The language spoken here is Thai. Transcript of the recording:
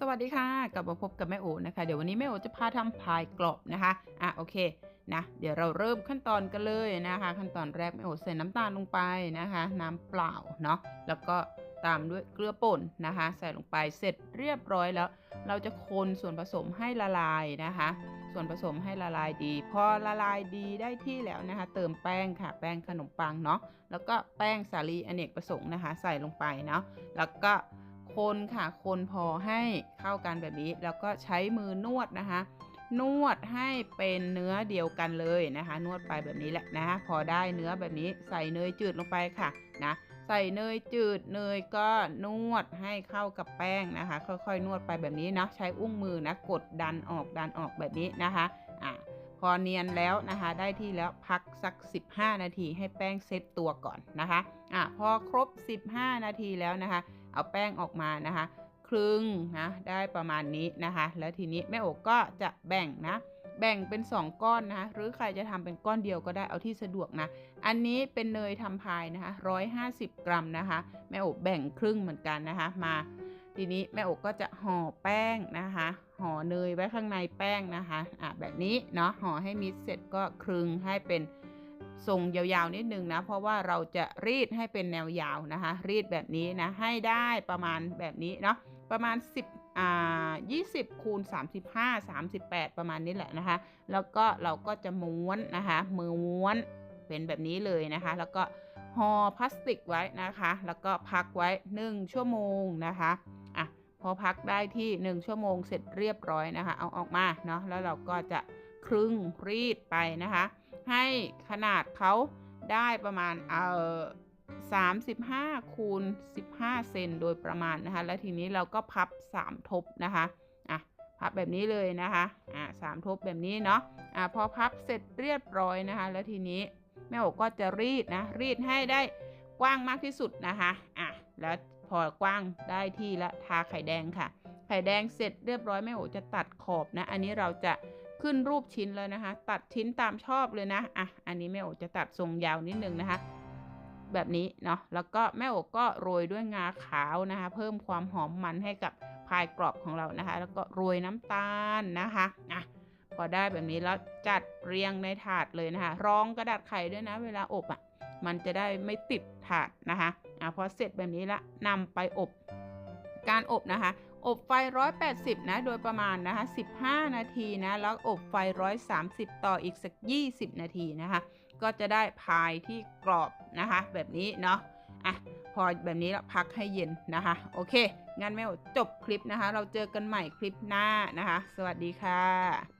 สวัสดีค่ะกลับมาพบกับแม่โอนะคะ เดี๋ยววันนี้แม่โอจะพาทำพายกรอบนะคะอะโอเคนะเดี๋ยวเราเริ่มขั้นตอนกันเลยนะคะ ขั้นตอนแรกแม่โอใส่น้ำตาลลงไปนะคะ น้ำเปล่าเนาะแล้วก็ตามด้วยเกลือป่นนะคะ ใส่ลงไปเสร็จเรียบร้อยแล้ว เราจะคนส่วนผสมให้ละลายนะคะ ส่วนผสมให้ละลายดี พอละลายดีได้ที่แล้วนะคะ เติมแป้งค่ะ แป้งขนมปังเนาะแล้วก็แป้งสาลีอเนกประสงค์นะคะ ใส่ลงไปเนาะแล้วก็ คนค่ะ คนพอให้เข้ากันแบบนี้ แล้วก็ใช้มือนวดนะคะ นวดให้เป็นเนื้อเดียวกันเลยนะคะ นวดไปแบบนี้แหละนะ พอได้เนื้อแบบนี้ใส่เนยจืดลงไปค่ะนะใส่เนยจืดเนยก็นวดให้เข้ากับแป้งนะคะ ค่อยๆ นวดไปแบบนี้นะใช้อุ้งมือนะกดดันออกดันออกแบบนี้นะคะอะ พอเนียนแล้วนะคะ ได้ที่แล้วพักสัก 15 นาทีให้แป้งเซตตัวก่อนนะคะอะพอครบ 15 นาทีแล้วนะคะ เอาแป้งออกมานะคะครึ่งนะได้ประมาณนี้นะคะ แล้วทีนี้แม่โอกก็จะแบ่งนะแบ่งเป็น 2 ก้อนนะคะหรือใครจะทำเป็นก้อนเดียวก็ได้เอาที่สะดวกนะ อันนี้เป็นเนยทำพายนะคะ150 กรัมนะคะ แม่โอบแบ่งครึ่งเหมือนกันนะคะ มา ทีนี้แม่โอบก็จะห่อแป้งนะคะ ห่อเนยไว้ข้างในแป้งนะคะอะแบบนี้เนาะห่อให้มิดเสร็จก็คลึงให้เป็นทรงยาวๆนิดนึงนะเพราะว่าเราจะรีดให้เป็นแนวยาวนะคะ รีดแบบนี้นะให้ได้ประมาณแบบนี้เนาะประมาณ 10อ่า20คูณ35 38 ประมาณนี้แหละนะคะ แล้วก็เราก็จะม้วนนะคะมือม้วนเป็นแบบนี้เลยนะคะ แล้วก็ห่อพลาสติกไว้นะคะ แล้วก็พักไว้ 1 ชั่วโมงนะคะ อพอพักได้ที่ 1 ชั่วโมงเสร็จเรียบร้อยนะคะ เอาออกมาเนาะแล้วเราก็จะครึ่งรีดไปนะคะ ให้ขนาดเขาได้ประมาณเอ่อ35 คูณ 15 เซนโดยประมาณนะคะ แล้วทีนี้เราก็พับ 3 ทบนะคะอะพับแบบนี้เลยนะคะอ่าสามทบแบบนี้เนาะอ่าพอพับเสร็จเรียบร้อยนะคะ แล้วทีนี้แม่โอก็จะรีดนะรีดให้ได้กว้างมากที่สุดนะคะอะแล้ว พอกว้างได้ที่แล้วทาไข่แดงค่ะ ไข่แดงเสร็จเรียบร้อยแม่โอจะตัดขอบนะ อันนี้เราจะขึ้นรูปชิ้นเลยนะคะ ตัดชิ้นตามชอบเลยนะอะอันนี้แม่โอจะตัดทรงยาวนิดนึงนะคะ แบบนี้เนาะแล้วก็แม่โอก็โรยด้วยงาขาวนะคะ เพิ่มความหอมมันให้กับพายกรอบของเรานะคะ แล้วก็โรยน้ำตาลนะคะอะพอได้แบบนี้แล้วจัดเรียงในถาดเลยนะคะ รองกระดาษไข่ด้วยนะ เวลาอบอะ มันจะได้ไม่ติดถาดนะคะอะพอเสร็จแบบนี้ละนำไปอบ การอบนะคะ อบไฟ 180 นะ โดยประมาณนะคะ 15 นาทีนะ แล้วอบไฟ 130 ต่ออีกสัก 20 นาทีนะคะ ก็จะได้พายที่กรอบนะคะ แบบนี้เนาะอะพอแบบนี้ล้วพักให้เย็นนะคะ โอเค งั้นแม่จบคลิปนะคะ เราเจอกันใหม่คลิปหน้านะคะ สวัสดีค่ะ